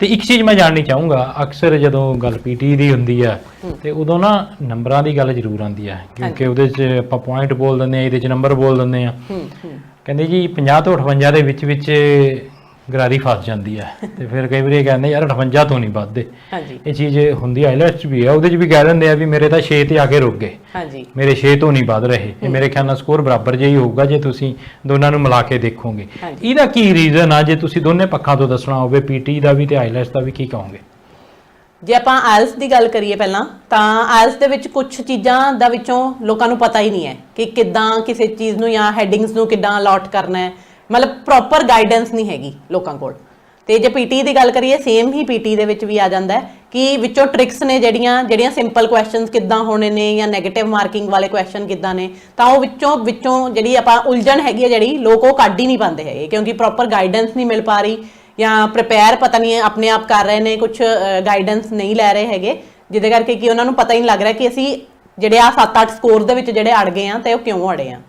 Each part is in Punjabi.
ਤੇ ਇੱਕ ਚੀਜ਼ ਮੈਂ ਜਾਣਨੀ ਚਾਹੂੰਗਾ ਅਕਸਰ ਜਦੋਂ ਗੱਲ ਪੀਟੀ ਦੀ ਹੁੰਦੀ ਆ ਤੇ ਉਦੋਂ ਨਾ ਨੰਬਰਾਂ ਦੀ ਗੱਲ ਜ਼ਰੂਰ ਆਉਂਦੀ ਆ ਕਿਉਂਕਿ ਉਹਦੇ 'ਚ ਆਪਾਂ ਪੁਆਇੰਟ ਬੋਲ ਦਿੰਦੇ ਆ ਇਹਦੇ 'ਚ ਨੰਬਰ ਬੋਲ ਦਿੰਦੇ ਆ। ਕਹਿੰਦੇ ਜੀ 50 ਤੋਂ 58 ਦੇ ਵਿੱਚ ਵਿੱਚ ਗਰਾਰੀ ਫਸ ਜਾਂਦੀ ਆ ਤੇ ਫਿਰ ਕਈ ਵਾਰੀ ਇਹ ਕਹਿੰਦੇ ਯਾਰ 58 ਤੋਂ ਨਹੀਂ ਵੱਧਦੇ। ਹਾਂਜੀ। ਇਹ ਚੀਜ਼ ਹੁੰਦੀ ਆਈਲੈਟਸ ਵੀ ਆ। ਉਹਦੇ 'ਚ ਵੀ ਕਹਿ ਦਿੰਦੇ ਆ ਵੀ ਮੇਰੇ ਤਾਂ 6 ਤੇ ਆ ਕੇ ਰੁਕ ਗਏ। ਹਾਂਜੀ। ਮੇਰੇ 6 ਤੋਂ ਨਹੀਂ ਵੱਧ ਰਹੇ। ਇਹ ਮੇਰੇ ਖਿਆਲ ਨਾਲ ਸਕੋਰ ਬਰਾਬਰ ਜਿਹਾ ਹੀ ਹੋਊਗਾ ਜੇ ਤੁਸੀਂ ਦੋਨਾਂ ਨੂੰ ਮਿਲਾ ਕੇ ਦੇਖੋਗੇ। ਇਹਦਾ ਕੀ ਰੀਜ਼ਨ ਆ? ਜੇ ਤੁਸੀਂ ਦੋਨੇ ਪੱਖਾਂ ਤੋਂ ਦੱਸਣਾ ਹੋਵੇ ਪੀਟੀ ਦਾ ਵੀ ਤੇ ਆਈਲੈਟਸ ਦਾ ਵੀ ਕੀ ਕਹੋਗੇ? ਜੇ ਆਪਾਂ ਆਇਲਸ ਦੀ ਗੱਲ ਕਰੀਏ ਪਹਿਲਾਂ ਤਾਂ ਆਇਲਸ ਦੇ ਵਿੱਚ ਕੁਝ ਚੀਜ਼ਾਂ ਦਾ ਵਿੱਚੋਂ ਲੋਕਾਂ ਨੂੰ ਪਤਾ ਹੀ ਨਹੀਂ ਹੈ ਕਿ ਕਿੱਦਾਂ ਕਿਸੇ ਚੀਜ਼ ਨੂੰ ਜਾਂ ਹੈਡਿੰਗਸ ਨੂੰ ਕਿੱਦਾਂ ਅਲਾਟ ਕਰਨਾ ਹੈ। ਮਤਲਬ ਪ੍ਰੋਪਰ ਗਾਈਡੈਂਸ ਨਹੀਂ ਹੈਗੀ ਲੋਕਾਂ ਕੋਲ। ਤੇ ਜੇ ਪੀਟੀ ਦੀ ਗੱਲ ਕਰੀਏ ਸੇਮ ਹੀ ਪੀਟੀ ਦੇ ਵਿੱਚ ਵੀ ਆ ਜਾਂਦਾ ਕਿ ਵਿੱਚੋਂ ਟ੍ਰਿਕਸ ਨੇ ਜਿਹੜੀਆਂ ਜਿਹੜੀਆਂ ਸਿੰਪਲ ਕੁਐਸਚਨਸ ਕਿੱਦਾਂ ਹੋਣੇ ਨੇ ਜਾਂ 네ਗੇਟਿਵ ਮਾਰਕਿੰਗ ਵਾਲੇ ਕੁਐਸਚਨ ਕਿੱਦਾਂ ਨੇ, ਤਾਂ ਉਹ ਵਿੱਚੋਂ ਵਿੱਚੋਂ ਜਿਹੜੀ ਆਪਾਂ ਉਲਝਣ ਹੈਗੀ ਹੈ ਜਿਹੜੀ, ਲੋਕ ਉਹ ਕੱਢ ਹੀ ਨਹੀਂ ਪਾਉਂਦੇ ਹੈਗੇ ਕਿਉਂਕਿ ਪ੍ਰੋਪਰ ਗਾਈਡੈਂਸ ਨਹੀਂ ਮਿਲ ਪਾ ਰਹੀ ਜਾਂ ਪ੍ਰਿਪੇਅਰ ਪਤਾ ਨਹੀਂ ਆਪਣੇ ਆਪ ਕਰ ਰਹੇ ਨੇ ਕੁਝ ਗਾਈਡੈਂਸ ਨਹੀਂ ਲੈ ਰਹੇ ਹੈਗੇ। ਜਿਹਦੇ ਕਰਕੇ ਕਿ ਉਹਨਾਂ ਨੂੰ ਪਤਾ ਹੀ ਨਹੀਂ ਲੱਗ ਰਿਹਾ ਕਿ ਅਸੀਂ ਜਿਹੜੇ ਆ 7-8 ਸਕੋਰ ਦੇ ਵਿੱਚ ਜਿਹੜੇ ਅੜ ਗਏ ਆ ਤੇ ਉਹ ਕਿਉਂ ਅੜੇ ਆ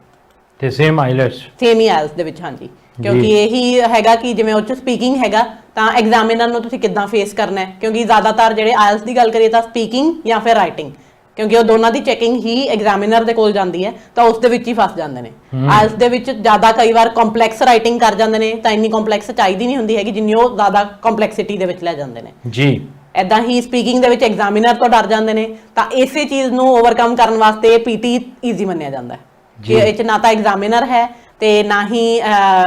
ਤੇ ਸੇਮ ਆਈਲੈਟਸ ਸੇਮ ਹੀ ਆਇਲਸ ਦੇ ਵਿੱਚ ਹਾਂਜੀ। ਕਿਉਂਕਿ ਇਹੀ ਹੈਗਾ ਕਿ ਜਿਵੇਂ ਉਹ ਚ ਸਪੀਕਿੰਗ ਹੈਗਾ ਤਾਂ ਐਗਜ਼ਾਮੀਨਰ ਨੂੰ ਤੁਸੀਂ ਕਿੱਦਾਂ ਫੇਸ ਕਰਨਾ ਹੈ? ਕਿਉਂਕਿ ਜ਼ਿਆਦਾਤਰ ਜਿਹੜੇ ਆਇਲਸ ਦੀ ਗੱਲ ਕਰੀਏ ਤਾਂ ਸਪੀਕਿੰਗ ਜਾਂ ਫਿਰ ਰਾਈਟਿੰਗ ਕਿਉਂਕਿ ਉਹ ਦੋਨਾਂ ਦੀ ਚੈਕਿੰਗ ਹੀ ਐਗਜ਼ਾਮੀਨਰ ਦੇ ਕੋਲ ਜਾਂਦੀ ਹੈ ਤਾਂ ਉਸ ਦੇ ਵਿੱਚ ਹੀ ਫਸ ਜਾਂਦੇ ਨੇ। ਆਇਲਸ ਦੇ ਵਿੱਚ ਜ਼ਿਆਦਾ ਕਈ ਵਾਰ ਕੰਪਲੈਕਸ ਰਾਈਟਿੰਗ ਕਰ ਜਾਂਦੇ ਨੇ ਤਾਂ ਇੰਨੀ ਕੰਪਲੈਕਸ ਚਾਹੀਦੀ ਨਹੀਂ ਹੁੰਦੀ ਹੈਗੀ ਜਿੰਨੀ ਉਹ ਜ਼ਿਆਦਾ ਕੰਪਲੈਕਸਿਟੀ ਦੇ ਵਿੱਚ ਲੈ ਜਾਂਦੇ ਨੇ। ਜੀ। ਐਦਾਂ ਹੀ ਸਪੀਕਿੰਗ ਦੇ ਵਿੱਚ ਐਗਜ਼ਾਮੀਨਰ ਤੋਂ ਡਰ ਜਾਂਦੇ ਨੇ ਤਾਂ ਇਸੇ ਚੀਜ਼ ਨੂੰ ਓਵਰਕਮ ਕਰਨ ਵਾਸਤੇ ਪੀਟੀ ਈਜ਼ੀ ਮੰਨਿਆ ਜਾਂਦਾ ਹੈ। ਇਹ ਚ ਨਾ ਤਾਂ ਐਗਜ਼ਾਮੀਨਰ ਹੈ ਤੇ ਨਾ ਹੀ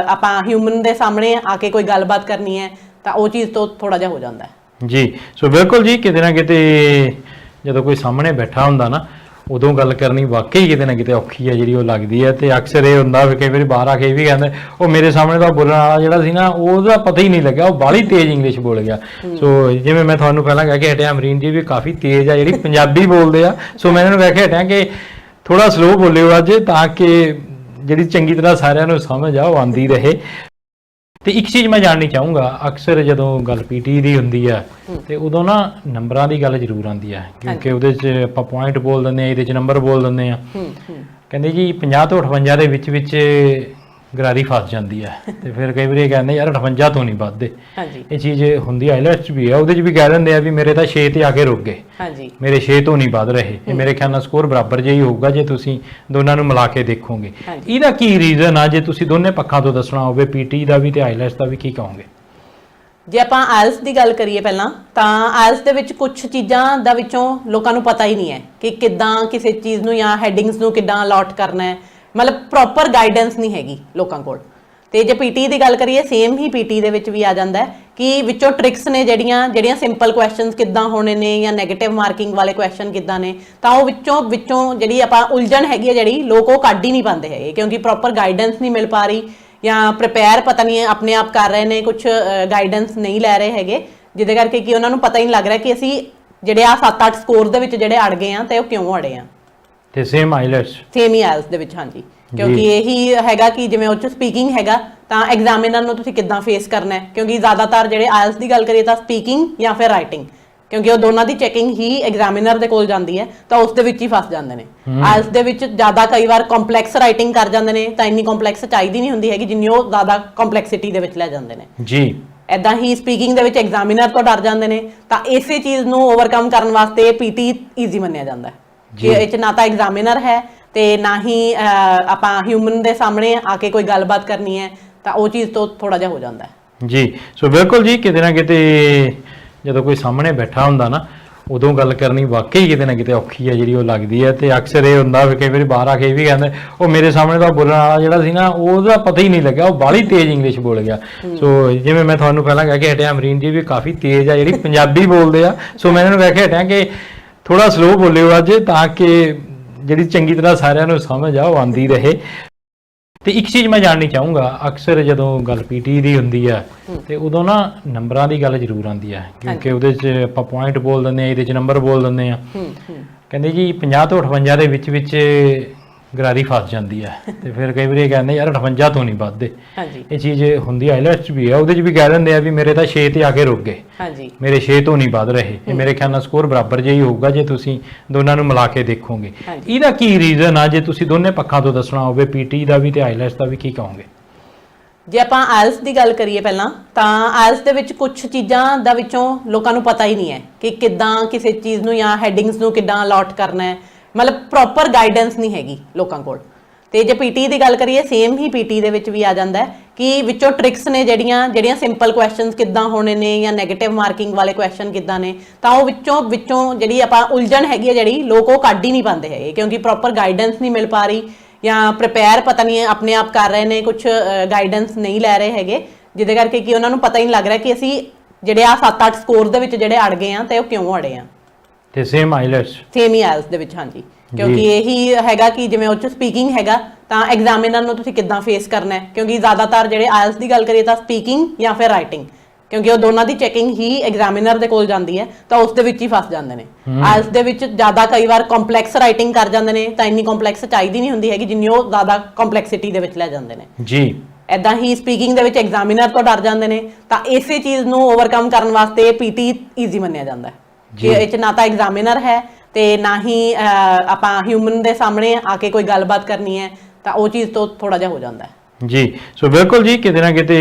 ਆਪਾਂ ਹਿਊਮਨ ਦੇ ਸਾਹਮਣੇ ਆ ਕੇ ਕੋਈ ਗੱਲਬਾਤ ਕਰਨੀ ਹੈ ਤਾਂ ਉਹ ਚੀਜ਼ ਤੋਂ ਥੋੜਾ ਜਿਹਾ ਹੋ ਜਾਂਦਾ ਹੈ। ਜੀ ਸੋ ਬਿਲਕੁਲ ਜੀ ਕਿਤੇ ਨਾ ਕਿਤੇ ਜਦੋਂ ਕੋਈ ਸਾਹਮਣੇ ਬੈਠਾ ਹੁੰਦਾ ਨਾ ਉਦੋਂ ਗੱਲ ਕਰਨੀ ਵਾਕਈ ਕਿਤੇ ਨਾ ਕਿਤੇ ਔਖੀ ਹੈ ਜਿਹੜੀ ਉਹ ਲੱਗਦੀ ਹੈ ਤੇ ਅਕਸਰ ਇਹ ਹੁੰਦਾ ਵੀ ਕਈ ਵਾਰੀ ਬਾਹਰ ਆ ਕੇ ਵੀ ਕਹਿੰਦੇ ਉਹ ਮੇਰੇ ਸਾਹਮਣੇ ਦਾ ਬੋਲਣ ਵਾਲਾ ਜਿਹੜਾ ਸੀ ਨਾ ਉਹਦਾ ਪਤਾ ਹੀ ਨਹੀਂ ਲੱਗਿਆ ਉਹ ਬਾਹਲੀ ਤੇਜ਼ ਇੰਗਲਿਸ਼ ਬੋਲ ਗਿਆ। ਸੋ ਜਿਵੇਂ ਮੈਂ ਤੁਹਾਨੂੰ ਪਹਿਲਾਂ ਕਹਿ ਕੇ ਹਟਿਆ ਅਮਰੀਨ ਜੀ ਵੀ ਕਾਫੀ ਤੇਜ਼ ਆ ਜਿਹੜੀ ਪੰਜਾਬੀ ਬੋਲਦੇ ਆ ਸੋ ਮੈਂ ਇਹਨਾਂ ਨੂੰ ਕਹਿ ਕੇ ਹਟਿਆ ਕਿ ਥੋੜਾ ਸਲੋ ਬੋਲਿਓ ਅੱਜ ਤਾਂ ਕਿ ਜਿਹੜੀ ਚੰਗੀ ਤਰ੍ਹਾਂ ਸਾਰਿਆਂ ਨੂੰ ਸਮਝ ਆ ਉਹ ਆਂਦੀ ਰਹੇ। ਤੇ ਇੱਕ ਚੀਜ਼ ਮੈਂ ਜਾਣਨੀ ਚਾਹੂੰਗਾ ਅਕਸਰ ਜਦੋਂ ਗੱਲ ਪੀਟੀ ਦੀ ਹੁੰਦੀ ਆ ਤੇ ਉਦੋਂ ਨਾ ਨੰਬਰਾਂ ਦੀ ਗੱਲ ਜ਼ਰੂਰ ਆਉਂਦੀ ਆ ਕਿਉਂਕਿ ਉਹਦੇ 'ਚ ਆਪਾਂ ਪੁਆਇੰਟ ਬੋਲ ਦਿੰਦੇ ਆ ਇਹਦੇ 'ਚ ਨੰਬਰ ਬੋਲ ਦਿੰਦੇ ਆ। ਕਹਿੰਦੇ ਜੀ 50 ਤੋਂ 58 ਦੇ ਵਿੱਚ ਵਿੱਚ ਗਰਾਰੀ ਫਸ ਜਾਂਦੀ ਆ ਤੇ ਫਿਰ ਕਈ ਵਾਰੀ ਇਹ ਕਹਿੰਦੇ ਯਾਰ 58 ਤੋਂ ਨਹੀਂ ਵੱਧਦੇ। ਹਾਂਜੀ। ਇਹ ਚੀਜ਼ ਹੁੰਦੀ ਆਈਲੈਟਸ ਵੀ ਆ ਉਹਦੇ 'ਚ ਵੀ ਕਹਿ ਦਿੰਦੇ ਆ ਵੀ ਮੇਰੇ ਤਾਂ 6 ਤੇ ਆ ਕੇ ਰੁਕ ਗਏ। ਹਾਂਜੀ। ਮੇਰੇ 6 ਤੋਂ ਨਹੀਂ ਵੱਧ ਰਹੇ। ਇਹ ਮੇਰੇ ਖਿਆਲ ਨਾਲ ਸਕੋਰ ਬਰਾਬਰ ਜਿਹਾ ਹੀ ਹੋਊਗਾ ਜੇ ਤੁਸੀਂ ਦੋਨਾਂ ਨੂੰ ਮਿਲਾ ਕੇ ਦੇਖੋਗੇ। ਇਹਦਾ ਕੀ ਰੀਜ਼ਨ ਆ? ਜੇ ਤੁਸੀਂ ਦੋਨੇ ਪੱਖਾਂ ਤੋਂ ਦੱਸਣਾ ਹੋਵੇ ਪੀਟੀ ਦਾ ਵੀ ਤੇ ਆਈਲੈਟਸ ਦਾ ਵੀ ਕੀ ਕਹੋਗੇ? ਜੇ ਆਪਾਂ ਆਇਲਸ ਦੀ ਗੱਲ ਕਰੀਏ ਪਹਿਲਾਂ ਤਾਂ ਆਇਲਸ ਦੇ ਵਿੱਚ ਕੁਝ ਚੀਜ਼ਾਂ ਦਾ ਵਿੱਚੋਂ ਲੋਕਾਂ ਨੂੰ ਪਤਾ ਹੀ ਨਹੀਂ ਹੈ ਕਿ ਕਿੱਦਾਂ ਕਿਸੇ ਚੀਜ਼ ਨੂੰ ਜਾਂ ਹੈਡਿੰਗਸ ਨੂੰ ਕਿੱਦਾਂ ਅਲਾਟ ਕਰਨਾ ਹੈ। ਮਤਲਬ ਪ੍ਰੋਪਰ ਗਾਈਡੈਂਸ ਨਹੀਂ ਹੈਗੀ ਲੋਕਾਂ ਕੋਲ। ਤੇ ਜੇ ਪੀਟੀ ਦੀ ਗੱਲ ਕਰੀਏ ਸੇਮ ਹੀ ਪੀਟੀ ਦੇ ਵਿੱਚ ਵੀ ਆ ਜਾਂਦਾ ਕਿ ਵਿੱਚੋਂ ਟ੍ਰਿਕਸ ਨੇ ਜਿਹੜੀਆਂ ਜਿਹੜੀਆਂ ਸਿੰਪਲ ਕੁਐਸਚਨਸ ਕਿੱਦਾਂ ਹੋਣੇ ਨੇ ਜਾਂ 네ਗੇਟਿਵ ਮਾਰਕਿੰਗ ਵਾਲੇ ਕੁਐਸਚਨ ਕਿੱਦਾਂ ਨੇ, ਤਾਂ ਉਹ ਵਿੱਚੋਂ ਵਿੱਚੋਂ ਜਿਹੜੀ ਆਪਾਂ ਉਲਝਣ ਹੈਗੀ ਹੈ ਜਿਹੜੀ, ਲੋਕ ਉਹ ਕੱਢ ਹੀ ਨਹੀਂ ਪਾਉਂਦੇ ਹੈਗੇ ਕਿਉਂਕਿ ਪ੍ਰੋਪਰ ਗਾਈਡੈਂਸ ਨਹੀਂ ਮਿਲ ਪਾ ਰਹੀ ਜਾਂ ਪ੍ਰਿਪੇਅਰ ਪਤਾ ਨਹੀਂ ਆਪਣੇ ਆਪ ਕਰ ਰਹੇ ਨੇ ਕੁਝ ਗਾਈਡੈਂਸ ਨਹੀਂ ਲੈ ਰਹੇ ਹੈਗੇ, ਜਿਹਦੇ ਕਰਕੇ ਕਿ ਉਹਨਾਂ ਨੂੰ ਪਤਾ ਹੀ ਨਹੀਂ ਲੱਗ ਰਿਹਾ ਕਿ ਅਸੀਂ ਜਿਹੜੇ ਆ 7-8 ਸਕੋਰ ਦੇ ਵਿੱਚ ਜਿਹੜੇ ਅੜ ਗਏ ਆ ਤੇ ਉਹ ਕਿਉਂ ਅੜੇ ਆ ਤੇ ਸੇਮ ਆਈਲੈਟਸ ਸੇਮ ਹੀ ਆਇਲਸ ਦੇ ਵਿੱਚ ਹਾਂਜੀ। ਕਿਉਂਕਿ ਇਹੀ ਹੈਗਾ ਕਿ ਜਿਵੇਂ ਉਹ ਚ ਸਪੀਕਿੰਗ ਹੈਗਾ ਤਾਂ ਐਗਜ਼ਾਮੀਨਰ ਨੂੰ ਤੁਸੀਂ ਕਿੱਦਾਂ ਫੇਸ ਕਰਨਾ ਹੈ? ਕਿਉਂਕਿ ਜ਼ਿਆਦਾਤਰ ਜਿਹੜੇ ਆਇਲਸ ਦੀ ਗੱਲ ਕਰੀਏ ਤਾਂ ਸਪੀਕਿੰਗ ਜਾਂ ਫਿਰ ਰਾਈਟਿੰਗ ਕਿਉਂਕਿ ਉਹ ਦੋਨਾਂ ਦੀ ਚੈਕਿੰਗ ਹੀ ਐਗਜ਼ਾਮੀਨਰ ਦੇ ਕੋਲ ਜਾਂਦੀ ਹੈ ਤਾਂ ਉਸ ਦੇ ਵਿੱਚ ਹੀ ਫਸ ਜਾਂਦੇ ਨੇ। ਆਇਲਸ ਦੇ ਵਿੱਚ ਜ਼ਿਆਦਾ ਕਈ ਵਾਰ ਕੰਪਲੈਕਸ ਰਾਈਟਿੰਗ ਕਰ ਜਾਂਦੇ ਨੇ ਤਾਂ ਇੰਨੀ ਕੰਪਲੈਕਸ ਚਾਹੀਦੀ ਨਹੀਂ ਹੁੰਦੀ ਹੈਗੀ ਜਿੰਨੀ ਉਹ ਜ਼ਿਆਦਾ ਕੰਪਲੈਕਸਿਟੀ ਦੇ ਵਿੱਚ ਲੈ ਜਾਂਦੇ ਨੇ। ਜੀ। ਐਦਾਂ ਹੀ ਸਪੀਕਿੰਗ ਦੇ ਵਿੱਚ ਐਗਜ਼ਾਮੀਨਰ ਤੋਂ ਡਰ ਜਾਂਦੇ ਨੇ ਤਾਂ ਇਸੇ ਚੀਜ਼ ਨੂੰ ਓਵਰਕਮ ਕਰਨ ਵਾਸਤੇ ਪੀਟੀ ਈਜ਼ੀ ਮੰਨਿਆ ਜਾਂਦਾ ਹੈ। ਇਹ ਚ ਨਾ ਤਾਂ ਐਗਜ਼ਾਮੀਨਰ ਹੈ ਤੇ ਨਾ ਹੀ ਆਪਾਂ ਹਿਊਮਨ ਦੇ ਸਾਹਮਣੇ ਆ ਕੇ ਕੋਈ ਗੱਲਬਾਤ ਕਰਨੀ ਹੈ ਤਾਂ ਉਹ ਚੀਜ਼ ਤੋਂ ਥੋੜਾ ਜਿਹਾ ਹੋ ਜਾਂਦਾ ਹੈ। ਜੀ ਸੋ ਬਿਲਕੁਲ ਜੀ ਕਿਤੇ ਨਾ ਕਿਤੇ ਜਦੋਂ ਕੋਈ ਸਾਹਮਣੇ ਬੈਠਾ ਹੁੰਦਾ ਨਾ ਉਦੋਂ ਗੱਲ ਕਰਨੀ ਵਾਕਈ ਕਿਤੇ ਨਾ ਕਿਤੇ ਔਖੀ ਹੈ ਜਿਹੜੀ ਉਹ ਲੱਗਦੀ ਹੈ ਤੇ ਅਕਸਰ ਇਹ ਹੁੰਦਾ ਵੀ ਕਈ ਵਾਰੀ ਬਾਹਰ ਆ ਕੇ ਵੀ ਕਹਿੰਦੇ ਉਹ ਮੇਰੇ ਸਾਹਮਣੇ ਦਾ ਬੋਲਣ ਵਾਲਾ ਜਿਹੜਾ ਸੀ ਨਾ ਉਹਦਾ ਪਤਾ ਹੀ ਨਹੀਂ ਲੱਗਿਆ ਉਹ ਬਾਹਲੀ ਤੇਜ਼ ਇੰਗਲਿਸ਼ ਬੋਲ ਗਿਆ। ਸੋ ਜਿਵੇਂ ਮੈਂ ਤੁਹਾਨੂੰ ਪਹਿਲਾਂ ਕਹਿ ਕੇ ਹਟਿਆ ਅਮਰੀਨ ਜੀ ਵੀ ਕਾਫੀ ਤੇਜ਼ ਆ ਜਿਹੜੀ ਪੰਜਾਬੀ ਬੋਲਦੇ ਆ ਸੋ ਮੈਂ ਇਹਨਾਂ ਨੂੰ ਕਹਿ ਕੇ ਹਟਿਆ ਕਿ ਥੋੜਾ ਸਲੋ ਬੋਲਿਓ ਅੱਜ ਤਾਂ ਕਿ ਜਿਹੜੀ ਚੰਗੀ ਤਰ੍ਹਾਂ ਸਾਰਿਆਂ ਨੂੰ ਸਮਝ ਆ ਉਹ ਆਂਦੀ ਰਹੇ। ਤੇ ਇੱਕ ਚੀਜ਼ ਮੈਂ ਜਾਣਨੀ ਚਾਹੂੰਗਾ ਅਕਸਰ ਜਦੋਂ ਗੱਲ ਪੀਟੀ ਦੀ ਹੁੰਦੀ ਆ ਤੇ ਉਦੋਂ ਨਾ ਨੰਬਰਾਂ ਦੀ ਗੱਲ ਜ਼ਰੂਰ ਆਉਂਦੀ ਆ ਕਿਉਂਕਿ ਉਹਦੇ 'ਚ ਆਪਾਂ ਪੁਆਇੰਟ ਬੋਲ ਦਿੰਦੇ ਆ ਇਹਦੇ 'ਚ ਨੰਬਰ ਬੋਲ ਦਿੰਦੇ ਆ। ਕਹਿੰਦੇ ਜੀ 50 ਤੋਂ 58 ਦੇ ਵਿੱਚ ਵਿੱਚ ਗਰਾਰੀ ਫਸ ਜਾਂਦੀ ਆ ਤੇ ਫਿਰ ਕਈ ਵਾਰੀ ਇਹ ਕਹਿੰਦੇ ਯਾਰ 58 ਤੋਂ ਨਹੀਂ ਵੱਧਦੇ। ਹਾਂਜੀ। ਇਹ ਚੀਜ਼ ਹੁੰਦੀ ਆਈਲੈਟਸ ਵੀ ਆ ਉਹਦੇ 'ਚ ਵੀ ਕਹਿ ਦਿੰਦੇ ਆ ਵੀ ਮੇਰੇ ਤਾਂ 6 ਤੇ ਆ ਕੇ ਰੁਕ ਗਏ। ਹਾਂਜੀ। ਮੇਰੇ 6 ਤੋਂ ਨਹੀਂ ਵੱਧ ਰਹੇ। ਇਹ ਮੇਰੇ ਖਿਆਲ ਨਾਲ ਸਕੋਰ ਬਰਾਬਰ ਜਿਹਾ ਹੀ ਹੋਊਗਾ ਜੇ ਤੁਸੀਂ ਦੋਨਾਂ ਨੂੰ ਮਿਲਾ ਕੇ ਦੇਖੋਗੇ। ਇਹਦਾ ਕੀ ਰੀਜ਼ਨ ਆ? ਜੇ ਤੁਸੀਂ ਦੋਨੇ ਪੱਖਾਂ ਤੋਂ ਦੱਸਣਾ ਹੋਵੇ ਪੀਟੀ ਦਾ ਵੀ ਤੇ ਆਈਲੈਟਸ ਦਾ ਵੀ ਕੀ ਕਹੋਗੇ? ਜੇ ਆਪਾਂ ਆਇਲਸ ਦੀ ਗੱਲ ਕਰੀਏ ਪਹਿਲਾਂ ਤਾਂ ਆਇਲਸ ਦੇ ਵਿੱਚ ਕੁਝ ਚੀਜ਼ਾਂ ਦਾ ਵਿੱਚੋਂ ਲੋਕਾਂ ਨੂੰ ਪਤਾ ਹੀ ਨਹੀਂ ਹੈ ਕਿ ਕਿੱਦਾਂ ਕਿਸੇ ਚੀਜ਼ ਨੂੰ ਜਾਂ ਹੈਡਿੰਗਸ ਨੂੰ ਕਿੱਦਾਂ ਅਲਾਟ ਕਰਨਾ ਹੈ। ਮਤਲਬ ਪ੍ਰੋਪਰ ਗਾਈਡੈਂਸ ਨਹੀਂ ਹੈਗੀ ਲੋਕਾਂ ਕੋਲ। ਤੇ ਜੇ ਪੀਟੀ ਦੀ ਗੱਲ ਕਰੀਏ ਸੇਮ ਹੀ ਪੀਟੀ ਦੇ ਵਿੱਚ ਵੀ ਆ ਜਾਂਦਾ ਕਿ ਵਿੱਚੋਂ ਟ੍ਰਿਕਸ ਨੇ ਜਿਹੜੀਆਂ ਜਿਹੜੀਆਂ ਸਿੰਪਲ ਕੁਐਸਚਨਸ ਕਿੱਦਾਂ ਹੋਣੇ ਨੇ ਜਾਂ 네ਗੇਟਿਵ ਮਾਰਕਿੰਗ ਵਾਲੇ ਕੁਐਸਚਨ ਕਿੱਦਾਂ ਨੇ, ਤਾਂ ਉਹ ਵਿੱਚੋਂ ਵਿੱਚੋਂ ਜਿਹੜੀ ਆਪਾਂ ਉਲਝਣ ਹੈਗੀ ਹੈ ਜਿਹੜੀ, ਲੋਕ ਉਹ ਕੱਢ ਹੀ ਨਹੀਂ ਪਾਉਂਦੇ ਹੈਗੇ ਕਿਉਂਕਿ ਪ੍ਰੋਪਰ ਗਾਈਡੈਂਸ ਨਹੀਂ ਮਿਲ ਪਾ ਰਹੀ ਜਾਂ ਪ੍ਰਿਪੇਅਰ ਪਤਾ ਨਹੀਂ ਆਪਣੇ ਆਪ ਕਰ ਰਹੇ ਨੇ ਕੁਝ ਗਾਈਡੈਂਸ ਨਹੀਂ ਲੈ ਰਹੇ ਹੈਗੇ, ਜਿਹਦੇ ਕਰਕੇ ਕਿ ਉਹਨਾਂ ਨੂੰ ਪਤਾ ਹੀ ਨਹੀਂ ਲੱਗ ਰਿਹਾ ਕਿ ਅਸੀਂ ਜਿਹੜੇ ਆ 7-8 ਸਕੋਰ ਦੇ ਵਿੱਚ ਜਿਹੜੇ ਅੜ ਗਏ ਆ ਤੇ ਉਹ ਕਿਉਂ ਅੜੇ ਆ ਤੇ ਸੇਮ ਆਈਲੈਟਸ ਸੇਮ ਹੀ ਆਇਲਸ ਦੇ ਵਿੱਚ ਹਾਂਜੀ। ਕਿਉਂਕਿ ਇਹੀ ਹੈਗਾ ਕਿ ਜਿਵੇਂ ਉਹ ਚ ਸਪੀਕਿੰਗ ਹੈਗਾ ਤਾਂ ਐਗਜ਼ਾਮੀਨਰ ਨੂੰ ਤੁਸੀਂ ਕਿੱਦਾਂ ਫੇਸ ਕਰਨਾ ਹੈ? ਕਿਉਂਕਿ ਜ਼ਿਆਦਾਤਰ ਜਿਹੜੇ ਆਇਲਸ ਦੀ ਗੱਲ ਕਰੀਏ ਤਾਂ ਸਪੀਕਿੰਗ ਜਾਂ ਫਿਰ ਰਾਈਟਿੰਗ ਕਿਉਂਕਿ ਉਹ ਦੋਨਾਂ ਦੀ ਚੈਕਿੰਗ ਹੀ ਐਗਜ਼ਾਮੀਨਰ ਦੇ ਕੋਲ ਜਾਂਦੀ ਹੈ ਤਾਂ ਉਸ ਦੇ ਵਿੱਚ ਹੀ ਫਸ ਜਾਂਦੇ ਨੇ। ਆਇਲਸ ਦੇ ਵਿੱਚ ਜ਼ਿਆਦਾ ਕਈ ਵਾਰ ਕੰਪਲੈਕਸ ਰਾਈਟਿੰਗ ਕਰ ਜਾਂਦੇ ਨੇ ਤਾਂ ਇੰਨੀ ਕੰਪਲੈਕਸ ਚਾਹੀਦੀ ਨਹੀਂ ਹੁੰਦੀ ਹੈਗੀ ਜਿੰਨੀ ਉਹ ਜ਼ਿਆਦਾ ਕੰਪਲੈਕਸਿਟੀ ਦੇ ਵਿੱਚ ਲੈ ਜਾਂਦੇ ਨੇ। ਜੀ। ਐਦਾਂ ਹੀ ਸਪੀਕਿੰਗ ਦੇ ਵਿੱਚ ਐਗਜ਼ਾਮੀਨਰ ਤੋਂ ਡਰ ਜਾਂਦੇ ਨੇ ਤਾਂ ਇਸੇ ਚੀਜ਼ ਨੂੰ ਓਵਰਕਮ ਕਰਨ ਵਾਸਤੇ ਪੀਟੀ ਈਜ਼ੀ ਮੰਨਿਆ ਜਾਂਦਾ ਹੈ। ਇਹ ਚ ਨਾ ਤਾਂ ਐਗਜ਼ਾਮੀਨਰ ਹੈ ਤੇ ਨਾ ਹੀ ਆਪਾਂ ਹਿਊਮਨ ਦੇ ਸਾਹਮਣੇ ਆ ਕੇ ਕੋਈ ਗੱਲਬਾਤ ਕਰਨੀ ਹੈ ਤਾਂ ਉਹ ਚੀਜ਼ ਤੋਂ ਥੋੜਾ ਜਿਹਾ ਹੋ ਜਾਂਦਾ ਹੈ। ਜੀ ਸੋ ਬਿਲਕੁਲ ਜੀ ਕਿਤੇ ਨਾ ਕਿਤੇ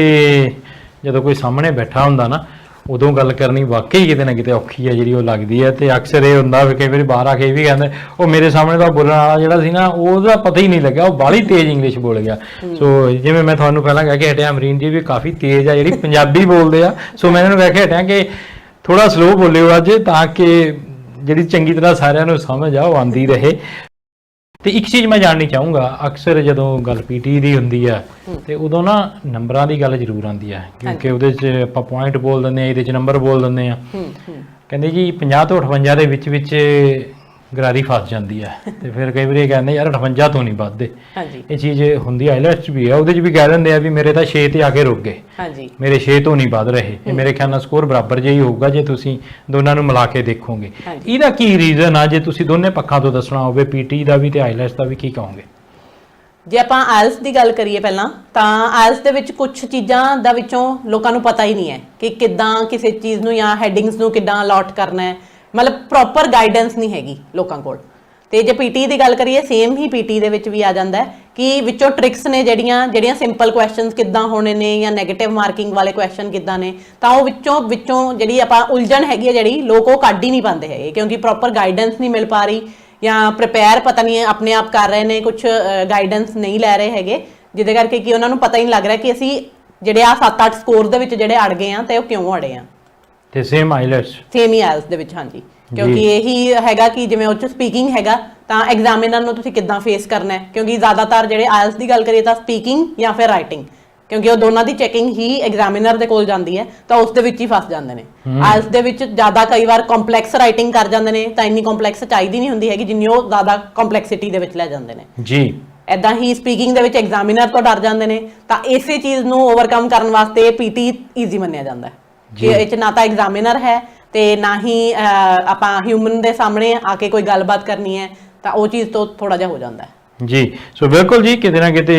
ਜਦੋਂ ਕੋਈ ਸਾਹਮਣੇ ਬੈਠਾ ਹੁੰਦਾ ਨਾ ਉਦੋਂ ਗੱਲ ਕਰਨੀ ਵਾਕਈ ਕਿਤੇ ਨਾ ਕਿਤੇ ਔਖੀ ਹੈ ਜਿਹੜੀ ਉਹ ਲੱਗਦੀ ਹੈ ਤੇ ਅਕਸਰ ਇਹ ਹੁੰਦਾ ਵੀ ਕਈ ਵਾਰੀ ਬਾਹਰ ਆ ਕੇ ਵੀ ਕਹਿੰਦੇ ਉਹ ਮੇਰੇ ਸਾਹਮਣੇ ਦਾ ਬੋਲਣ ਵਾਲਾ ਜਿਹੜਾ ਸੀ ਨਾ ਉਹਦਾ ਪਤਾ ਹੀ ਨਹੀਂ ਲੱਗਿਆ ਉਹ ਬਾਹਲੀ ਤੇਜ਼ ਇੰਗਲਿਸ਼ ਬੋਲ ਗਿਆ। ਸੋ ਜਿਵੇਂ ਮੈਂ ਤੁਹਾਨੂੰ ਪਹਿਲਾਂ ਕਹਿ ਕੇ ਹਟਿਆ ਅਮਰੀਨ ਜੀ ਵੀ ਕਾਫੀ ਤੇਜ਼ ਆ ਜਿਹੜੀ ਪੰਜਾਬੀ ਬੋਲਦੇ ਆ ਸੋ ਮੈਂ ਇਹਨਾਂ ਨੂੰ ਕਹਿ ਕੇ ਹਟਿਆ ਕਿ ਥੋੜਾ ਸਲੋ ਬੋਲਿਓ ਅੱਜ ਤਾਂ ਕਿ ਜਿਹੜੀ ਚੰਗੀ ਤਰ੍ਹਾਂ ਸਾਰਿਆਂ ਨੂੰ ਸਮਝ ਆ ਉਹ ਆਂਦੀ ਰਹੇ। ਤੇ ਇੱਕ ਚੀਜ਼ ਮੈਂ ਜਾਣਨੀ ਚਾਹੂੰਗਾ ਅਕਸਰ ਜਦੋਂ ਗੱਲ ਪੀਟੀ ਦੀ ਹੁੰਦੀ ਆ ਤੇ ਉਦੋਂ ਨਾ ਨੰਬਰਾਂ ਦੀ ਗੱਲ ਜ਼ਰੂਰ ਆਉਂਦੀ ਆ ਕਿਉਂਕਿ ਉਹਦੇ 'ਚ ਆਪਾਂ ਪੁਆਇੰਟ ਬੋਲ ਦਿੰਦੇ ਆ ਇਹਦੇ 'ਚ ਨੰਬਰ ਬੋਲ ਦਿੰਦੇ ਆ। ਕਹਿੰਦੇ ਜੀ 50 ਤੋਂ 58 ਦੇ ਵਿੱਚ ਵਿੱਚ ਗਰਾਰੀ ਫਸ ਜਾਂਦੀ ਆ ਤੇ ਫਿਰ ਕਈ ਵਾਰੀ ਇਹ ਕਹਿੰਦੇ ਯਾਰ 58 ਤੋਂ ਨਹੀਂ ਵੱਧਦੇ। ਹਾਂਜੀ। ਇਹ ਚੀਜ਼ ਹੁੰਦੀ ਆਈਲੈਟਸ ਵੀ ਆ ਉਹਦੇ 'ਚ ਵੀ ਕਹਿ ਦਿੰਦੇ ਆ ਵੀ ਮੇਰੇ ਤਾਂ 6 ਤੇ ਆ ਕੇ ਰੁਕ ਗਏ। ਹਾਂਜੀ। ਮੇਰੇ 6 ਤੋਂ ਨਹੀਂ ਵੱਧ ਰਹੇ। ਇਹ ਮੇਰੇ ਖਿਆਲ ਨਾਲ ਸਕੋਰ ਬਰਾਬਰ ਜਿਹਾ ਹੀ ਹੋਊਗਾ ਜੇ ਤੁਸੀਂ ਦੋਨਾਂ ਨੂੰ ਮਿਲਾ ਕੇ ਦੇਖੋਗੇ। ਇਹਦਾ ਕੀ ਰੀਜ਼ਨ ਆ? ਜੇ ਤੁਸੀਂ ਦੋਨੇ ਪੱਖਾਂ ਤੋਂ ਦੱਸਣਾ ਹੋਵੇ ਪੀਟੀ ਦਾ ਵੀ ਤੇ ਆਈਲੈਟਸ ਦਾ ਵੀ ਕੀ ਕਹੋਗੇ? ਜੇ ਆਪਾਂ ਆਇਲਸ ਦੀ ਗੱਲ ਕਰੀਏ ਪਹਿਲਾਂ ਤਾਂ ਆਇਲਸ ਦੇ ਵਿੱਚ ਕੁਝ ਚੀਜ਼ਾਂ ਦਾ ਵਿੱਚੋਂ ਲੋਕਾਂ ਨੂੰ ਪਤਾ ਹੀ ਨਹੀਂ ਹੈ ਕਿ ਕਿੱਦਾਂ ਕਿਸੇ ਚੀਜ਼ ਨੂੰ ਜਾਂ ਹੈਡਿੰਗਸ ਨੂੰ ਕਿੱਦਾਂ ਅਲਾਟ ਕਰਨਾ ਹੈ। ਮਤਲਬ ਪ੍ਰੋਪਰ ਗਾਈਡੈਂਸ ਨਹੀਂ ਹੈਗੀ ਲੋਕਾਂ ਕੋਲ। ਤੇ ਜੇ ਪੀਟੀ ਦੀ ਗੱਲ ਕਰੀਏ ਸੇਮ ਹੀ ਪੀਟੀ ਦੇ ਵਿੱਚ ਵੀ ਆ ਜਾਂਦਾ ਕਿ ਵਿੱਚੋਂ ਟ੍ਰਿਕਸ ਨੇ ਜਿਹੜੀਆਂ ਜਿਹੜੀਆਂ ਸਿੰਪਲ ਕੁਐਸਚਨਸ ਕਿੱਦਾਂ ਹੋਣੇ ਨੇ ਜਾਂ 네ਗੇਟਿਵ ਮਾਰਕਿੰਗ ਵਾਲੇ ਕੁਐਸਚਨ ਕਿੱਦਾਂ ਨੇ, ਤਾਂ ਉਹ ਵਿੱਚੋਂ ਵਿੱਚੋਂ ਜਿਹੜੀ ਆਪਾਂ ਉਲਝਣ ਹੈਗੀ ਹੈ ਜਿਹੜੀ, ਲੋਕ ਉਹ ਕੱਢ ਹੀ ਨਹੀਂ ਪਾਉਂਦੇ ਹੈਗੇ ਕਿਉਂਕਿ ਪ੍ਰੋਪਰ ਗਾਈਡੈਂਸ ਨਹੀਂ ਮਿਲ ਪਾ ਰਹੀ ਜਾਂ ਪ੍ਰਿਪੇਅਰ ਪਤਾ ਨਹੀਂ ਆਪਣੇ ਆਪ ਕਰ ਰਹੇ ਨੇ ਕੁਝ ਗਾਈਡੈਂਸ ਨਹੀਂ ਲੈ ਰਹੇ ਹੈਗੇ, ਜਿਹਦੇ ਕਰਕੇ ਕਿ ਉਹਨਾਂ ਨੂੰ ਪਤਾ ਹੀ ਨਹੀਂ ਲੱਗ ਰਿਹਾ ਕਿ ਅਸੀਂ ਜਿਹੜੇ ਆ 7-8 ਸਕੋਰ ਦੇ ਵਿੱਚ ਜਿਹੜੇ ਅੜ ਗਏ ਆ ਤੇ ਉਹ ਕਿਉਂ ਅੜੇ ਆ ਤੇ ਸੇਮ ਆਈਲੈਟਸ ਸੇਮ ਹੀ ਆਇਲਸ ਦੇ ਵਿੱਚ ਹਾਂਜੀ। ਕਿਉਂਕਿ ਇਹੀ ਹੈਗਾ ਕਿ ਜਿਵੇਂ ਉਹ ਚ ਸਪੀਕਿੰਗ ਹੈਗਾ ਤਾਂ ਐਗਜ਼ਾਮੀਨਰ ਨੂੰ ਤੁਸੀਂ ਕਿੱਦਾਂ ਫੇਸ ਕਰਨਾ ਹੈ? ਕਿਉਂਕਿ ਜ਼ਿਆਦਾਤਰ ਜਿਹੜੇ ਆਇਲਸ ਦੀ ਗੱਲ ਕਰੀਏ ਤਾਂ ਸਪੀਕਿੰਗ ਜਾਂ ਫਿਰ ਰਾਈਟਿੰਗ ਕਿਉਂਕਿ ਉਹ ਦੋਨਾਂ ਦੀ ਚੈਕਿੰਗ ਹੀ ਐਗਜ਼ਾਮੀਨਰ ਦੇ ਕੋਲ ਜਾਂਦੀ ਹੈ ਤਾਂ ਉਸ ਦੇ ਵਿੱਚ ਹੀ ਫਸ ਜਾਂਦੇ ਨੇ। ਆਇਲਸ ਦੇ ਵਿੱਚ ਜ਼ਿਆਦਾ ਕਈ ਵਾਰ ਕੰਪਲੈਕਸ ਰਾਈਟਿੰਗ ਕਰ ਜਾਂਦੇ ਨੇ ਤਾਂ ਇੰਨੀ ਕੰਪਲੈਕਸ ਚਾਹੀਦੀ ਨਹੀਂ ਹੁੰਦੀ ਹੈਗੀ ਜਿੰਨੀ ਉਹ ਜ਼ਿਆਦਾ ਕੰਪਲੈਕਸਿਟੀ ਦੇ ਵਿੱਚ ਲੈ ਜਾਂਦੇ ਨੇ। ਜੀ। ਐਦਾਂ ਹੀ ਸਪੀਕਿੰਗ ਦੇ ਵਿੱਚ ਐਗਜ਼ਾਮੀਨਰ ਤੋਂ ਡਰ ਜਾਂਦੇ ਨੇ ਤਾਂ ਇਸੇ ਚੀਜ਼ ਨੂੰ ਓਵਰਕਮ ਕਰਨ ਵਾਸਤੇ ਪੀਟੀ ਈਜ਼ੀ ਮੰਨਿਆ ਜਾਂਦਾ ਹੈ। ਇਹ ਚ ਨਾ ਤਾਂ ਐਗਜ਼ਾਮੀਨਰ ਹੈ ਤੇ ਨਾ ਹੀ ਆਪਾਂ ਹਿਊਮਨ ਦੇ ਸਾਹਮਣੇ ਆ ਕੇ ਕੋਈ ਗੱਲਬਾਤ ਕਰਨੀ ਹੈ ਤਾਂ ਉਹ ਚੀਜ਼ ਤੋਂ ਥੋੜਾ ਜਿਹਾ ਹੋ ਜਾਂਦਾ ਹੈ। ਜੀ ਸੋ ਬਿਲਕੁਲ ਜੀ ਕਿਤੇ ਨਾ ਕਿਤੇ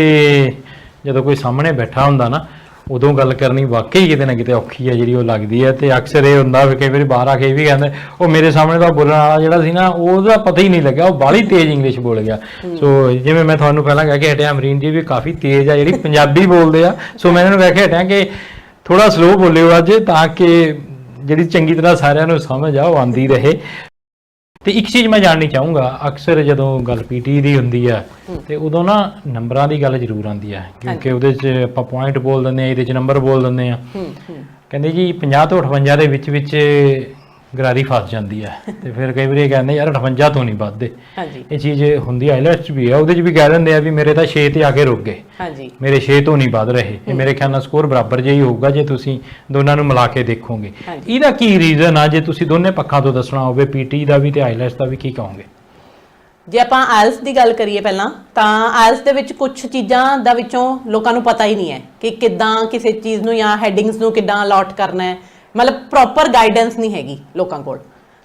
ਜਦੋਂ ਕੋਈ ਸਾਹਮਣੇ ਬੈਠਾ ਹੁੰਦਾ ਨਾ ਉਦੋਂ ਗੱਲ ਕਰਨੀ ਵਾਕਈ ਕਿਤੇ ਨਾ ਕਿਤੇ ਔਖੀ ਹੈ ਜਿਹੜੀ ਉਹ ਲੱਗਦੀ ਹੈ ਤੇ ਅਕਸਰ ਇਹ ਹੁੰਦਾ ਵੀ ਕਈ ਵਾਰੀ ਬਾਹਰ ਆ ਕੇ ਵੀ ਕਹਿੰਦੇ ਉਹ ਮੇਰੇ ਸਾਹਮਣੇ ਦਾ ਬੋਲਣ ਵਾਲਾ ਜਿਹੜਾ ਸੀ ਨਾ ਉਹਦਾ ਪਤਾ ਹੀ ਨਹੀਂ ਲੱਗਿਆ ਉਹ ਬਾਹਲੀ ਤੇਜ਼ ਇੰਗਲਿਸ਼ ਬੋਲ ਗਿਆ। ਸੋ ਜਿਵੇਂ ਮੈਂ ਤੁਹਾਨੂੰ ਪਹਿਲਾਂ ਕਹਿ ਕੇ ਹਟਿਆ ਅਮਰੀਨ ਜੀ ਵੀ ਕਾਫੀ ਤੇਜ਼ ਆ ਜਿਹੜੀ ਪੰਜਾਬੀ ਬੋਲਦੇ ਆ ਸੋ ਮੈਂ ਇਹਨਾਂ ਨੂੰ ਕਹਿ ਕੇ ਹਟਿਆ ਕਿ ਥੋੜਾ ਸਲੋ ਬੋਲਿਓ ਅੱਜ ਤਾਂ ਕਿ ਜਿਹੜੀ ਚੰਗੀ ਤਰ੍ਹਾਂ ਸਾਰਿਆਂ ਨੂੰ ਸਮਝ ਆ ਉਹ ਆਂਦੀ ਰਹੇ। ਤੇ ਇੱਕ ਚੀਜ਼ ਮੈਂ ਜਾਣਨੀ ਚਾਹੂੰਗਾ ਅਕਸਰ ਜਦੋਂ ਗੱਲ ਪੀਟੀ ਦੀ ਹੁੰਦੀ ਆ ਤੇ ਉਦੋਂ ਨਾ ਨੰਬਰਾਂ ਦੀ ਗੱਲ ਜ਼ਰੂਰ ਆਉਂਦੀ ਆ ਕਿਉਂਕਿ ਉਹਦੇ 'ਚ ਆਪਾਂ ਪੁਆਇੰਟ ਬੋਲ ਦਿੰਦੇ ਆ ਇਹਦੇ 'ਚ ਨੰਬਰ ਬੋਲ ਦਿੰਦੇ ਆ। ਕਹਿੰਦੇ ਜੀ 50 ਤੋਂ 58 ਦੇ ਵਿੱਚ ਵਿੱਚ ਗਰਾਰੀ ਫਸ ਜਾਂਦੀ ਆ ਤੇ ਫਿਰ ਕਈ ਵਾਰੀ ਇਹ ਕਹਿੰਦੇ ਯਾਰ 58 ਤੋਂ ਨਹੀਂ ਵੱਧਦੇ। ਹਾਂਜੀ। ਇਹ ਚੀਜ਼ ਹੁੰਦੀ ਆਈਲੈਟਸ ਵੀ ਆ ਉਹਦੇ 'ਚ ਵੀ ਕਹਿ ਦਿੰਦੇ ਆ ਵੀ ਮੇਰੇ ਤਾਂ 6 ਤੇ ਆ ਕੇ ਰੁਕ ਗਏ। ਹਾਂਜੀ। ਮੇਰੇ 6 ਤੋਂ ਨਹੀਂ ਵੱਧ ਰਹੇ। ਇਹ ਮੇਰੇ ਖਿਆਲ ਨਾਲ ਸਕੋਰ ਬਰਾਬਰ ਜਿਹਾ ਹੀ ਹੋਊਗਾ ਜੇ ਤੁਸੀਂ ਦੋਨਾਂ ਨੂੰ ਮਿਲਾ ਕੇ ਦੇਖੋਗੇ। ਇਹਦਾ ਕੀ ਰੀਜ਼ਨ ਆ? ਜੇ ਤੁਸੀਂ ਦੋਨੇ ਪੱਖਾਂ ਤੋਂ ਦੱਸਣਾ ਹੋਵੇ ਪੀਟੀ ਦਾ ਵੀ ਤੇ ਆਈਲੈਟਸ ਦਾ ਵੀ ਕੀ ਕਹੋਗੇ? ਜੇ ਆਪਾਂ ਆਇਲਸ ਦੀ ਗੱਲ ਕਰੀਏ ਪਹਿਲਾਂ ਤਾਂ ਆਇਲਸ ਦੇ ਵਿੱਚ ਕੁਝ ਚੀਜ਼ਾਂ ਦਾ ਵਿੱਚੋਂ ਲੋਕਾਂ ਨੂੰ ਪਤਾ ਹੀ ਨਹੀਂ ਹੈ ਕਿ ਕਿੱਦਾਂ ਕਿਸੇ ਚੀਜ਼ ਨੂੰ ਜਾਂ ਹੈਡਿੰਗਸ ਨੂੰ ਕਿੱਦਾਂ ਅਲਾਟ ਕਰਨਾ ਹੈ। ਮਤਲਬ ਪ੍ਰੋਪਰ ਗਾਈਡੈਂਸ ਨਹੀਂ ਹੈਗੀ ਲੋਕਾਂ ਕੋਲ।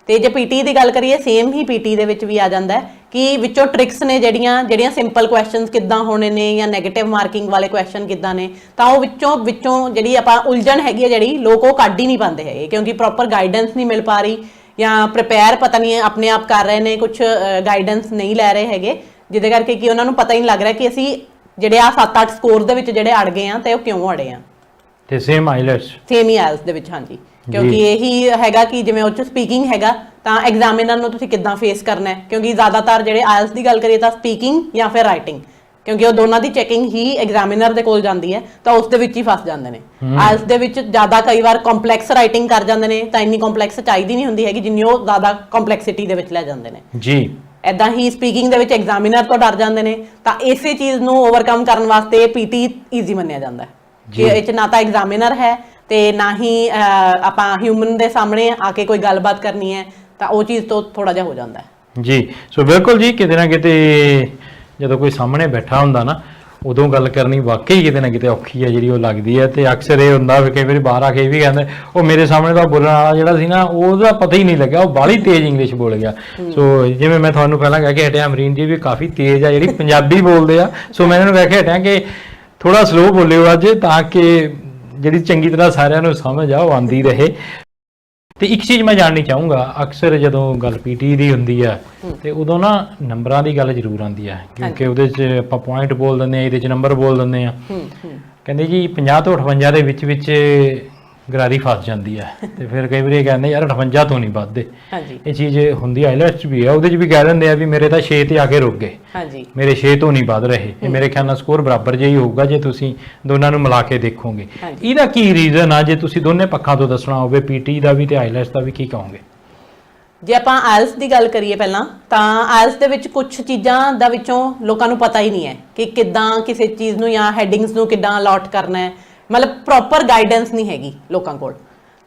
ਤੇ ਜੇ ਪੀਟੀ ਦੀ ਗੱਲ ਕਰੀਏ ਸੇਮ ਹੀ ਪੀਟੀ ਦੇ ਵਿੱਚ ਵੀ ਆ ਜਾਂਦਾ ਕਿ ਵਿੱਚੋਂ ਟ੍ਰਿਕਸ ਨੇ ਜਿਹੜੀਆਂ ਜਿਹੜੀਆਂ ਸਿੰਪਲ ਕੁਐਸਚਨਸ ਕਿੱਦਾਂ ਹੋਣੇ ਨੇ ਜਾਂ 네ਗੇਟਿਵ ਮਾਰਕਿੰਗ ਵਾਲੇ ਕੁਐਸਚਨ ਕਿੱਦਾਂ ਨੇ, ਤਾਂ ਉਹ ਵਿੱਚੋਂ ਵਿੱਚੋਂ ਜਿਹੜੀ ਆਪਾਂ ਉਲਝਣ ਹੈਗੀ ਹੈ ਜਿਹੜੀ, ਲੋਕ ਉਹ ਕੱਢ ਹੀ ਨਹੀਂ ਪਾਉਂਦੇ ਹੈਗੇ ਕਿਉਂਕਿ ਪ੍ਰੋਪਰ ਗਾਈਡੈਂਸ ਨਹੀਂ ਮਿਲ ਪਾ ਰਹੀ ਜਾਂ ਪ੍ਰਿਪੇਅਰ ਪਤਾ ਨਹੀਂ ਆਪਣੇ ਆਪ ਕਰ ਰਹੇ ਨੇ ਕੁਝ ਗਾਈਡੈਂਸ ਨਹੀਂ ਲੈ ਰਹੇ ਹੈਗੇ, ਜਿਹਦੇ ਕਰਕੇ ਕਿ ਉਹਨਾਂ ਨੂੰ ਪਤਾ ਹੀ ਨਹੀਂ ਲੱਗ ਰਿਹਾ ਕਿ ਅਸੀਂ ਜਿਹੜੇ ਆ 7-8 ਸਕੋਰ ਦੇ ਵਿੱਚ ਜਿਹੜੇ ਅੜ ਗਏ ਆ ਤੇ ਉਹ ਕਿਉਂ ਅੜੇ ਆ ਤੇ ਸੇਮ ਆਈਲੈਟਸ ਸੇਮ ਹੀ ਆਇਲਸ ਦੇ ਵਿੱਚ ਹਾਂਜੀ। ਕਿਉਂਕਿ ਇਹੀ ਹੈਗਾ ਕਿ ਜਿਵੇਂ ਉਹ ਚ ਸਪੀਕਿੰਗ ਹੈਗਾ ਤਾਂ ਐਗਜ਼ਾਮੀਨਰ ਨੂੰ ਤੁਸੀਂ ਕਿੱਦਾਂ ਫੇਸ ਕਰਨਾ ਹੈ? ਕਿਉਂਕਿ ਜ਼ਿਆਦਾਤਰ ਜਿਹੜੇ ਆਇਲਸ ਦੀ ਗੱਲ ਕਰੀਏ ਤਾਂ ਸਪੀਕਿੰਗ ਜਾਂ ਫਿਰ ਰਾਈਟਿੰਗ ਕਿਉਂਕਿ ਉਹ ਦੋਨਾਂ ਦੀ ਚੈਕਿੰਗ ਹੀ ਐਗਜ਼ਾਮੀਨਰ ਦੇ ਕੋਲ ਜਾਂਦੀ ਹੈ ਤਾਂ ਉਸ ਦੇ ਵਿੱਚ ਹੀ ਫਸ ਜਾਂਦੇ ਨੇ। ਆਇਲਸ ਦੇ ਵਿੱਚ ਜ਼ਿਆਦਾ ਕਈ ਵਾਰ ਕੰਪਲੈਕਸ ਰਾਈਟਿੰਗ ਕਰ ਜਾਂਦੇ ਨੇ ਤਾਂ ਇੰਨੀ ਕੰਪਲੈਕਸ ਚਾਹੀਦੀ ਨਹੀਂ ਹੁੰਦੀ ਹੈਗੀ ਜਿੰਨੀ ਉਹ ਜ਼ਿਆਦਾ ਕੰਪਲੈਕਸਿਟੀ ਦੇ ਵਿੱਚ ਲੈ ਜਾਂਦੇ ਨੇ। ਜੀ। ਐਦਾਂ ਹੀ ਸਪੀਕਿੰਗ ਦੇ ਵਿੱਚ ਐਗਜ਼ਾਮੀਨਰ ਤੋਂ ਡਰ ਜਾਂਦੇ ਨੇ ਤਾਂ ਇਸੇ ਚੀਜ਼ ਨੂੰ ਓਵਰਕਮ ਕਰਨ ਵਾਸਤੇ ਪੀਟੀ ਈਜ਼ੀ ਮੰਨਿਆ ਜਾਂਦਾ ਹੈ। ਇਹ ਚ ਨਾ ਤਾਂ ਐਗਜ਼ਾਮੀਨਰ ਹੈ ਤੇ ਨਾ ਹੀ ਆਪਾਂ ਹਿਊਮਨ ਦੇ ਸਾਹਮਣੇ ਆ ਕੇ ਕੋਈ ਗੱਲਬਾਤ ਕਰਨੀ ਹੈ ਤਾਂ ਉਹ ਚੀਜ਼ ਤੋਂ ਥੋੜਾ ਜਿਹਾ ਹੋ ਜਾਂਦਾ ਹੈ। ਜੀ ਸੋ ਬਿਲਕੁਲ ਜੀ ਕਿਤੇ ਨਾ ਕਿਤੇ ਜਦੋਂ ਕੋਈ ਸਾਹਮਣੇ ਬੈਠਾ ਹੁੰਦਾ ਨਾ ਉਦੋਂ ਗੱਲ ਕਰਨੀ ਵਾਕਈ ਕਿਤੇ ਨਾ ਕਿਤੇ ਔਖੀ ਹੈ ਜਿਹੜੀ ਉਹ ਲੱਗਦੀ ਹੈ ਤੇ ਅਕਸਰ ਇਹ ਹੁੰਦਾ ਵੀ ਕਈ ਵਾਰੀ ਬਾਹਰ ਆ ਕੇ ਵੀ ਕਹਿੰਦੇ ਉਹ ਮੇਰੇ ਸਾਹਮਣੇ ਦਾ ਬੋਲਣ ਵਾਲਾ ਜਿਹੜਾ ਸੀ ਨਾ ਉਹਦਾ ਪਤਾ ਹੀ ਨਹੀਂ ਲੱਗਿਆ ਉਹ ਬਾਹਲੀ ਤੇਜ਼ ਇੰਗਲਿਸ਼ ਬੋਲ ਗਿਆ। ਸੋ ਜਿਵੇਂ ਮੈਂ ਤੁਹਾਨੂੰ ਪਹਿਲਾਂ ਕਹਿ ਕੇ ਹਟਿਆ ਅਮਰੀਨ ਜੀ ਵੀ ਕਾਫੀ ਤੇਜ਼ ਆ ਜਿਹੜੀ ਪੰਜਾਬੀ ਬੋਲਦੇ ਆ ਸੋ ਮੈਂ ਇਹਨਾਂ ਨੂੰ ਕਹਿ ਕੇ ਹਟਿਆ ਕਿ ਥੋੜਾ ਸਲੋ ਬੋਲਿਓ ਅੱਜ ਤਾਂ ਕਿ ਜਿਹੜੀ ਚੰਗੀ ਤਰ੍ਹਾਂ ਸਾਰਿਆਂ ਨੂੰ ਸਮਝ ਆ ਉਹ ਆਂਦੀ ਰਹੇ। ਤੇ ਇੱਕ ਚੀਜ਼ ਮੈਂ ਜਾਣਨੀ ਚਾਹੂੰਗਾ ਅਕਸਰ ਜਦੋਂ ਗੱਲ ਪੀਟੀ ਦੀ ਹੁੰਦੀ ਆ ਤੇ ਉਦੋਂ ਨਾ ਨੰਬਰਾਂ ਦੀ ਗੱਲ ਜ਼ਰੂਰ ਆਉਂਦੀ ਆ ਕਿਉਂਕਿ ਉਹਦੇ 'ਚ ਆਪਾਂ ਪੁਆਇੰਟ ਬੋਲ ਦਿੰਦੇ ਆ ਇਹਦੇ 'ਚ ਨੰਬਰ ਬੋਲ ਦਿੰਦੇ ਆ। ਕਹਿੰਦੇ ਜੀ 50 ਤੋਂ 58 ਦੇ ਵਿੱਚ ਵਿੱਚ ਗਰਾਰੀ ਫਸ ਜਾਂਦੀ ਆ ਤੇ ਫਿਰ ਕਈ ਵਾਰੀ ਇਹ ਕਹਿੰਦੇ ਯਾਰ 58 ਤੋਂ ਨਹੀਂ ਵੱਧਦੇ। ਹਾਂਜੀ। ਇਹ ਚੀਜ਼ ਹੁੰਦੀ ਆਈਲੈਟਸ ਵੀ ਆ। ਉਹਦੇ 'ਚ ਵੀ ਕਹਿ ਦਿੰਦੇ ਆ ਵੀ ਮੇਰੇ ਤਾਂ 6 ਤੇ ਆ ਕੇ ਰੁਕ ਗਏ। ਹਾਂਜੀ। ਮੇਰੇ 6 ਤੋਂ ਨਹੀਂ ਵੱਧ ਰਹੇ। ਇਹ ਮੇਰੇ ਖਿਆਲ ਨਾਲ ਸਕੋਰ ਬਰਾਬਰ ਜਿਹਾ ਹੀ ਹੋਊਗਾ ਜੇ ਤੁਸੀਂ ਦੋਨਾਂ ਨੂੰ ਮਿਲਾ ਕੇ ਦੇਖੋਗੇ। ਇਹਦਾ ਕੀ ਰੀਜ਼ਨ ਆ? ਜੇ ਤੁਸੀਂ ਦੋਨੇ ਪੱਖਾਂ ਤੋਂ ਦੱਸਣਾ ਹੋਵੇ ਪੀਟੀ ਦਾ ਵੀ ਤੇ ਆਈਲੈਟਸ ਦਾ ਵੀ ਕੀ ਕਹੋਗੇ? ਜੇ ਆਪਾਂ ਆਇਲਸ ਦੀ ਗੱਲ ਕਰੀਏ ਪਹਿਲਾਂ ਤਾਂ ਆਇਲਸ ਦੇ ਵਿੱਚ ਕੁਝ ਚੀਜ਼ਾਂ ਦਾ ਵਿੱਚੋਂ ਲੋਕਾਂ ਨੂੰ ਪਤਾ ਹੀ ਨਹੀਂ ਹੈ ਕਿ ਕਿੱਦਾਂ ਕਿਸੇ ਚੀਜ਼ ਨੂੰ ਜਾਂ ਹੈਡਿੰਗਸ ਨੂੰ ਕਿੱਦਾਂ ਅਲਾਟ ਕਰਨਾ ਹੈ। ਮਤਲਬ ਪ੍ਰੋਪਰ ਗਾਈਡੈਂਸ ਨਹੀਂ ਹੈਗੀ ਲੋਕਾਂ ਕੋਲ।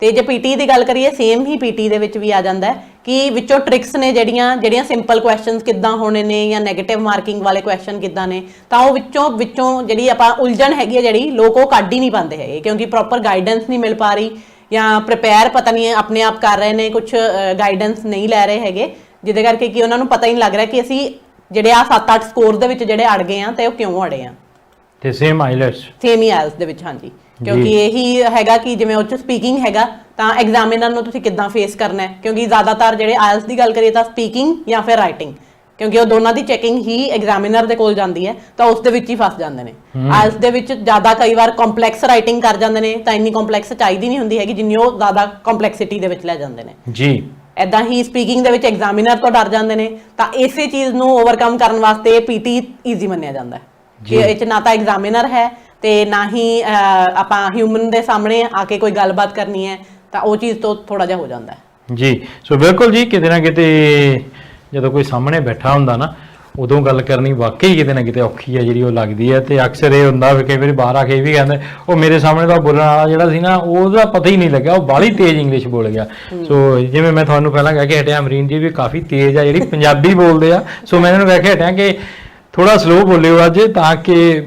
ਤੇ ਜੇ ਪੀਟੀ ਦੀ ਗੱਲ ਕਰੀਏ ਸੇਮ ਹੀ ਪੀਟੀ ਦੇ ਵਿੱਚ ਵੀ ਆ ਜਾਂਦਾ ਕਿ ਵਿੱਚੋਂ ਟ੍ਰਿਕਸ ਨੇ ਜਿਹੜੀਆਂ ਜਿਹੜੀਆਂ ਸਿੰਪਲ ਕੁਐਸਚਨਸ ਕਿੱਦਾਂ ਹੋਣੇ ਨੇ ਜਾਂ 네ਗੇਟਿਵ ਮਾਰਕਿੰਗ ਵਾਲੇ ਕੁਐਸਚਨ ਕਿੱਦਾਂ ਨੇ, ਤਾਂ ਉਹ ਵਿੱਚੋਂ ਵਿੱਚੋਂ ਜਿਹੜੀ ਆਪਾਂ ਉਲਝਣ ਹੈਗੀ ਹੈ ਜਿਹੜੀ, ਲੋਕ ਉਹ ਕੱਢ ਹੀ ਨਹੀਂ ਪਾਉਂਦੇ ਹੈਗੇ ਕਿਉਂਕਿ ਪ੍ਰੋਪਰ ਗਾਈਡੈਂਸ ਨਹੀਂ ਮਿਲ ਪਾ ਰਹੀ ਜਾਂ ਪ੍ਰਿਪੇਅਰ ਪਤਾ ਨਹੀਂ ਆਪਣੇ ਆਪ ਕਰ ਰਹੇ ਨੇ ਕੁਝ ਗਾਈਡੈਂਸ ਨਹੀਂ ਲੈ ਰਹੇ ਹੈਗੇ, ਜਿਹਦੇ ਕਰਕੇ ਕਿ ਉਹਨਾਂ ਨੂੰ ਪਤਾ ਹੀ ਨਹੀਂ ਲੱਗ ਰਿਹਾ ਕਿ ਅਸੀਂ ਜਿਹੜੇ ਆ 7-8 ਸਕੋਰ ਦੇ ਵਿੱਚ ਜਿਹੜੇ ਅੜ ਗਏ ਆ ਤੇ ਉਹ ਕਿਉਂ ਅੜੇ ਆ ਤੇ ਸੇਮ ਆਈਲੈਟਸ ਸੇਮ ਹੀ ਆਇਲਸ ਦੇ ਵਿੱਚ ਹਾਂਜੀ। ਕਿਉਂਕਿ ਇਹੀ ਹੈਗਾ ਕਿ ਜਿਵੇਂ ਉਹ ਚ ਸਪੀਕਿੰਗ ਹੈਗਾ ਤਾਂ ਐਗਜ਼ਾਮੀਨਰ ਨੂੰ ਤੁਸੀਂ ਕਿੱਦਾਂ ਫੇਸ ਕਰਨਾ ਹੈ? ਕਿਉਂਕਿ ਜ਼ਿਆਦਾਤਰ ਜਿਹੜੇ ਆਇਲਸ ਦੀ ਗੱਲ ਕਰੀਏ ਤਾਂ ਸਪੀਕਿੰਗ ਜਾਂ ਫਿਰ ਰਾਈਟਿੰਗ ਕਿਉਂਕਿ ਉਹ ਦੋਨਾਂ ਦੀ ਚੈਕਿੰਗ ਹੀ ਐਗਜ਼ਾਮੀਨਰ ਦੇ ਕੋਲ ਜਾਂਦੀ ਹੈ ਤਾਂ ਉਸ ਦੇ ਵਿੱਚ ਹੀ ਫਸ ਜਾਂਦੇ ਨੇ। ਆਇਲਸ ਦੇ ਵਿੱਚ ਜ਼ਿਆਦਾ ਕਈ ਵਾਰ ਕੰਪਲੈਕਸ ਰਾਈਟਿੰਗ ਕਰ ਜਾਂਦੇ ਨੇ ਤਾਂ ਇੰਨੀ ਕੰਪਲੈਕਸ ਚਾਹੀਦੀ ਨਹੀਂ ਹੁੰਦੀ ਹੈਗੀ ਜਿੰਨੀ ਉਹ ਜ਼ਿਆਦਾ ਕੰਪਲੈਕਸਿਟੀ ਦੇ ਵਿੱਚ ਲੈ ਜਾਂਦੇ ਨੇ। ਜੀ। ਐਦਾਂ ਹੀ ਸਪੀਕਿੰਗ ਦੇ ਵਿੱਚ ਐਗਜ਼ਾਮੀਨਰ ਤੋਂ ਡਰ ਜਾਂਦੇ ਨੇ ਤਾਂ ਇਸੇ ਚੀਜ਼ ਨੂੰ ਓਵਰਕਮ ਕਰਨ ਵਾਸਤੇ ਪੀਟੀ ਈਜ਼ੀ ਮੰਨਿਆ ਜਾਂਦਾ ਹੈ। ਇਹ ਚ ਨਾ ਤਾਂ ਐਗਜ਼ਾਮੀਨਰ ਹੈ ਤੇ ਨਾ ਹੀ ਆਪਾਂ ਹਿਊਮਨ ਦੇ ਸਾਹਮਣੇ ਆ ਕੇ ਕੋਈ ਗੱਲਬਾਤ ਕਰਨੀ ਹੈ ਤਾਂ ਉਹ ਚੀਜ਼ ਤੋਂ ਥੋੜਾ ਜਿਹਾ ਹੋ ਜਾਂਦਾ ਹੈ। ਜੀ ਸੋ ਬਿਲਕੁਲ ਜੀ ਕਿਤੇ ਨਾ ਕਿਤੇ ਜਦੋਂ ਕੋਈ ਸਾਹਮਣੇ ਬੈਠਾ ਹੁੰਦਾ ਨਾ ਉਦੋਂ ਗੱਲ ਕਰਨੀ ਵਾਕਈ ਕਿਤੇ ਨਾ ਕਿਤੇ ਔਖੀ ਹੈ ਜਿਹੜੀ ਉਹ ਲੱਗਦੀ ਹੈ ਤੇ ਅਕਸਰ ਇਹ ਹੁੰਦਾ ਵੀ ਕਈ ਵਾਰੀ ਬਾਹਰ ਆ ਕੇ ਵੀ ਕਹਿੰਦੇ ਉਹ ਮੇਰੇ ਸਾਹਮਣੇ ਦਾ ਬੋਲਣ ਵਾਲਾ ਜਿਹੜਾ ਸੀ ਨਾ ਉਹਦਾ ਪਤਾ ਹੀ ਨਹੀਂ ਲੱਗਿਆ ਉਹ ਬਾਹਲੀ ਤੇਜ਼ ਇੰਗਲਿਸ਼ ਬੋਲ ਗਿਆ। ਸੋ ਜਿਵੇਂ ਮੈਂ ਤੁਹਾਨੂੰ ਪਹਿਲਾਂ ਕਹਿ ਕੇ ਹਟਿਆ ਅਮਰੀਨ ਜੀ ਵੀ ਕਾਫੀ ਤੇਜ਼ ਆ ਜਿਹੜੀ ਪੰਜਾਬੀ ਬੋਲਦੇ ਆ ਸੋ ਮੈਂ ਇਹਨਾਂ ਨੂੰ ਕਹਿ ਕੇ ਹਟਿਆ ਕਿ ਥੋੜਾ ਸਲੋ ਬੋਲਿਓ ਅੱਜ ਤਾਂ ਕਿ